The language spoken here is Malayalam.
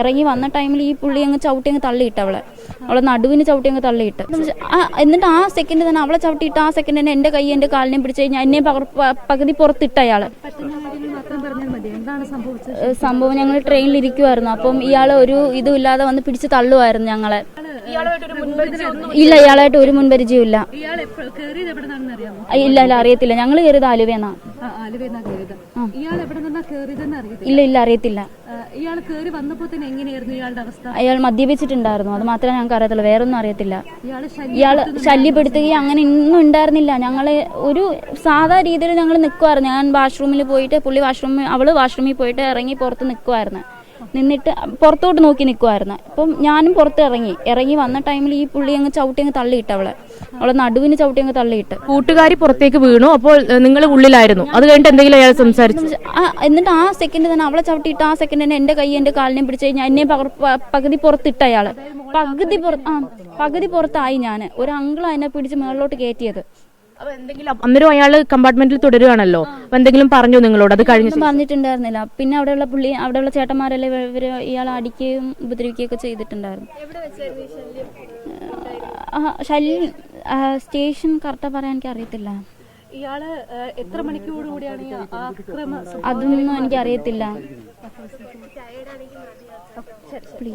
ഇറങ്ങി വന്ന ടൈമിൽ ഈ പുള്ളി അങ്ങ് ചവിട്ടി അങ്ങ് തള്ളിയിട്ട് അവളെ. അവളെ നടുവിന് ചവിട്ടി അങ്ങ് തള്ളിയിട്ട്. എന്നിട്ട് ആ സെക്കൻഡ് തന്നെ അവളെ ചവിട്ടിയിട്ട് ആ സെക്കൻഡ് തന്നെ എന്റെ കൈ എന്റെ കാലിനെ പിടിച്ച് കഴിഞ്ഞാൽ എന്നെ പകുതി പുറത്തിട്ട അയാൾ. സംഭവം ഞങ്ങൾ ട്രെയിനിൽ ഇരിക്കുമായിരുന്നു അപ്പം ഇയാൾ ഒരു ഇതും ഇല്ലാതെ വന്ന് പിടിച്ച് തള്ളുമായിരുന്നു ഞങ്ങളെ. ഇല്ല ഇയാളായിട്ട് ഒരു മുൻപരിചയം ഇല്ല. ഇല്ല ഇല്ല അറിയത്തില്ല. ഞങ്ങൾ കയറിയത് ആലുവേന്നാ ഇല്ല ഇല്ല അറിയത്തില്ല. ഇയാൾ കയറി വന്നപ്പോ തന്നെ എങ്ങനെയായിരുന്നു ഇയാളുടെ അവസ്ഥ? അയാൾ മദ്യപിച്ചിട്ടുണ്ടായിരുന്നു. അത് മാത്രമേ ഞങ്ങൾക്ക് അറിയത്തുള്ളൂ. വേറൊന്നും അറിയത്തില്ല. ഇയാൾ ഇയാൾ ശല്യപ്പെടുത്തുകയും അങ്ങനെ ഇന്നും ഉണ്ടായിരുന്നില്ല. ഞങ്ങൾ ഒരു സാധാ രീതിയിൽ ഞങ്ങൾ നിൽക്കുമായിരുന്നു ഞാൻ വാഷ്റൂമിൽ പോയിട്ട് പുള്ളി വാഷ്റൂമിൽ അവൾ വാഷ്റൂമിൽ പോയിട്ട് ഇറങ്ങി പുറത്ത് നിൽക്കുമായിരുന്നു നിന്നിട്ട് പുറത്തോട്ട് നോക്കി നിൽക്കുമായിരുന്നു അപ്പം ഞാനും പുറത്ത് ഇറങ്ങി. ഇറങ്ങി വന്ന ടൈമിൽ ഈ പുള്ളി അങ്ങ് ചവിട്ടി അങ്ങ് തള്ളിയിട്ട് അവളെ. അവളെ നടുവിന് ചവിട്ടി അങ്ങ് തള്ളിയിട്ട്. കൂട്ടുകാരി പുറത്തേക്ക് വീണു. അപ്പോൾ നിങ്ങൾ ഉള്ളിലായിരുന്നു. അത് കഴിഞ്ഞിട്ട് എന്തെങ്കിലും അയാൾ സംസാരിച്ചു. എന്നിട്ട് ആ സെക്കൻഡ് തന്നെ അവളെ ചവിട്ടിയിട്ട് ആ സെക്കൻഡ് തന്നെ എന്റെ കൈ എന്റെ കാലിനെ പിടിച്ച് കഴിഞ്ഞാൽ എന്നെ പകുതി പുറത്തിട്ട അയാൾ. പകുതി പുറത്ത് ആ പകുതി പുറത്തായി ഞാൻ ഒരു അങ്കിളാണ് എന്നെ പിടിച്ച് മുകളിലോട്ട് കയറ്റിയത്. അപ്പൊ എന്തെങ്കിലും അന്നേരം അയാൾ കമ്പാർട്ട്മെന്റിൽ തുടരുകയാണല്ലോ. അപ്പൊ എന്തെങ്കിലും പറഞ്ഞു നിങ്ങളോട്? അത് കഴിഞ്ഞു ഒന്നും പറഞ്ഞിട്ടുണ്ടായിരുന്നില്ല. പിന്നെ അവിടെയുള്ള പുള്ളി അവിടെയുള്ള ചേട്ടന്മാരെല്ലാം ഇവ- ഇവർ ഇയാൾ അടിക്കുകയും ഉപദ്രവിക്കുകയൊക്കെ ചെയ്തിട്ടുണ്ടായിരുന്നു. ആ, ശല്യം ആ, സ്റ്റേഷൻ കറക്റ്റാ പറയാൻ എനിക്ക് അറിയത്തില്ല. ഇയാൾ എത്ര മണിക്കൂർ കൂടിയാണ് ഈ ആക്രമ അതൊന്നും എനിക്ക് അറിയത്തില്ല പ്ലീസ്